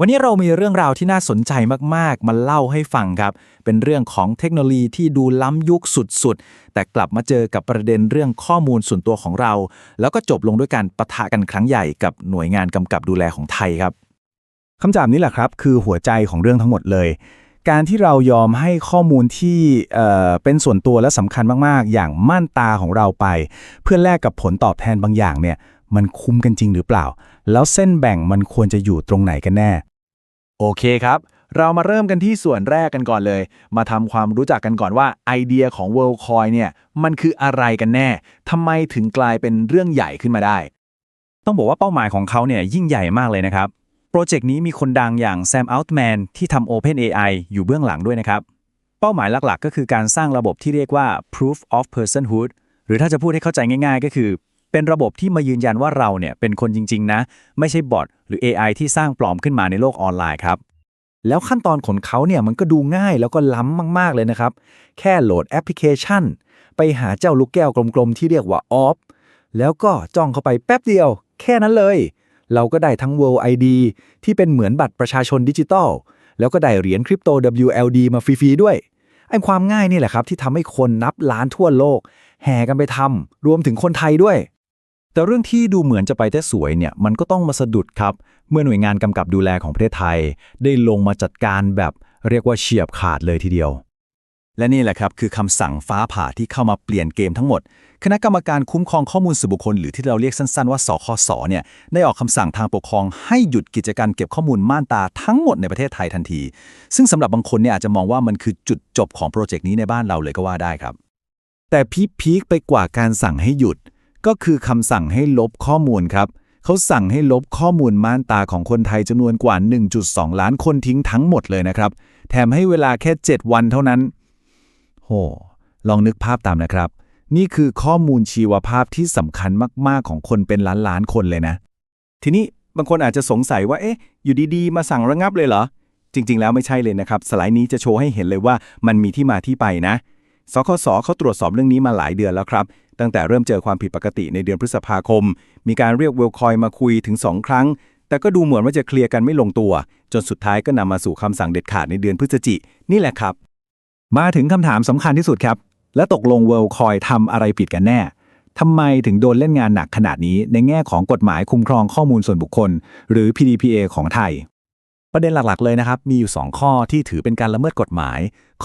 วันนี้เรามีเรื่องราวที่น่าสนใจมากๆ มาเล่าให้ฟังครับ เป็นเรื่องของเทคโนโลยีที่ดูล้ำยุคสุดๆ แต่กลับมาเจอกับประเด็นเรื่องข้อมูลส่วนตัวของเรา แล้วก็จบลงด้วยการประทะกันครั้งใหญ่กับหน่วยงานกำกับดูแลของไทยครับคำถามนี้แหละครับ คือหัวใจของเรื่องทั้งหมดเลย การที่เรายอมให้ข้อมูลที่เเป็นส่วนตัวและสำคัญมากๆ อย่างม่านตาของเราไป เพื่อแลกกับผลตอบแทนบางอย่างเนี่ย มันคุ้มกันจริงหรือเปล่า แล้วเส้นแบ่งมันควรจะอยู่ตรงไหนกันแน่ โอเคครับ เรามาเริ่มกันที่ส่วนแรกกันก่อนเลย มาทำความรู้จักกันก่อนว่าไอเดียของ WorldCoin เนี่ยมันคืออะไรกันแน่ทำไมถึงกลายเป็นเรื่องใหญ่ขึ้นมาได้ ต้องบอกว่าเป้าหมายของเขาเนี่ยยิ่งใหญ่มากเลยนะครับ โปรเจกต์นี้มีคนดังอย่างแซมอัลต์แมนที่ทำ OpenAI อยู่เบื้องหลังด้วยนะครับเป้าหมายหลักๆ ก็คือการสร้างระบบที่เรียกว่า proof of personhood หรือถ้าจะพูดให้เข้าใจง่ายๆ ก็คือ เป็นระบบที่มายืนยันว่าเราเนี่ยเป็นคนจริง ๆ นะ ไม่ใช่บอทหรือ AI ที่สร้างปลอมขึ้นมาในโลกออนไลน์ครับแล้วขั้นตอนของเขาเนี่ยมันก็ดูง่ายแล้วก็ล้ำมาก ๆ เลยนะครับ แค่โหลดแอปพลิเคชัน ไปหาเจ้าลูกแก้วกลม ๆ ที่เรียกว่าออฟแล้วก็จ้องเข้าไปแป๊บเดียว แค่นั้นเลย เราก็ได้ทั้ง World ID ที่เป็นเหมือนบัตรประชาชนดิจิตอลแล้วก็ได้เหรียญคริปโต WLD มาฟรี ๆ ด้วยไอ้ความง่ายนี่แหละครับที่ทำให้คนนับล้านทั่วโลก แห่กันไปทำรวมถึงคนไทยด้วย แต่เรื่องที่ดูเหมือนจะไปแต่สวยเนี่ยมันก็ต้องมาสะดุดครับ เมื่อหน่วยงานกำกับดูแลของประเทศไทย ได้ลงมาจัดการแบบเรียกว่าเฉียบขาดเลยทีเดียว และนี่แหละครับคือคำสั่งฟ้าผ่าที่เข้ามาเปลี่ยนเกมทั้งหมด คณะกรรมการคุ้มครองข้อมูลส่วนบุคคล หรือที่เราเรียกสั้นๆว่าสคสเนี่ยได้ออกคำสั่งทางปกครอง ให้หยุดกิจการเก็บข้อมูลม่านตาทั้งหมดในประเทศไทยทันที ซึ่งสำหรับบางคนเนี่ยอาจจะมองว่ามันคือจุดจบของโปรเจกต์นี้ในบ้านเราเลยก็ว่าได้ครับ แต่พีคพีคไปกว่าการสั่งให้หยุด ก็คือคำสั่งให้ลบข้อมูลครับเขาสั่งให้ลบข้อมูลม่านตาของคนไทยจำนวนกว่า 1.2 ล้านคนทิ้งทั้งหมดเลยนะครับ แถมให้เวลาแค่ 7 วันเท่านั้น โห ลองนึกภาพตามนะครับ นี่คือข้อมูลชีวภาพที่สำคัญมาก ๆ ของคนเป็นล้านล้านๆคนเลยนะ ทีนี้บางคนอาจจะสงสัยว่า เอ๊ะ อยู่ดี ๆ มาสั่งระงับเลยเหรอ จริง ๆ แล้วไม่ใช่เลยนะครับ สไลด์นี้จะโชว์ให้เห็นเลยว่ามันมีที่มาที่ไปนะ สคสเขาตรวจสอบเรื่องนี้มาหลายเดือนแล้วครับ ตั้งแต่เริ่มเจอความผิดปกติในเดือนพฤษภาคม มีการเรียกเวลคอยมาคุยถึง 2 ครั้ง แต่ก็ดูเหมือนว่าจะเคลียร์กันไม่ลงตัว จนสุดท้ายก็นำมาสู่คำสั่งเด็ดขาดในเดือนพฤศจิ นี่แหละครับ มาถึงคำถามสำคัญที่สุดครับ และตกลงเวลคอยทำอะไรผิดกันแน่ทำไมถึงโดนเล่นงานหนักขนาดนี้ในแง่ของกฎหมายคุ้มครองข้อมูลส่วนบุคคล หรือ PDPA ของไทย ประเด็นหลักๆ เลยนะครับ มีอยู่ 2 ข้อที่ถือเป็นการละเมิดกฎหมายข้อ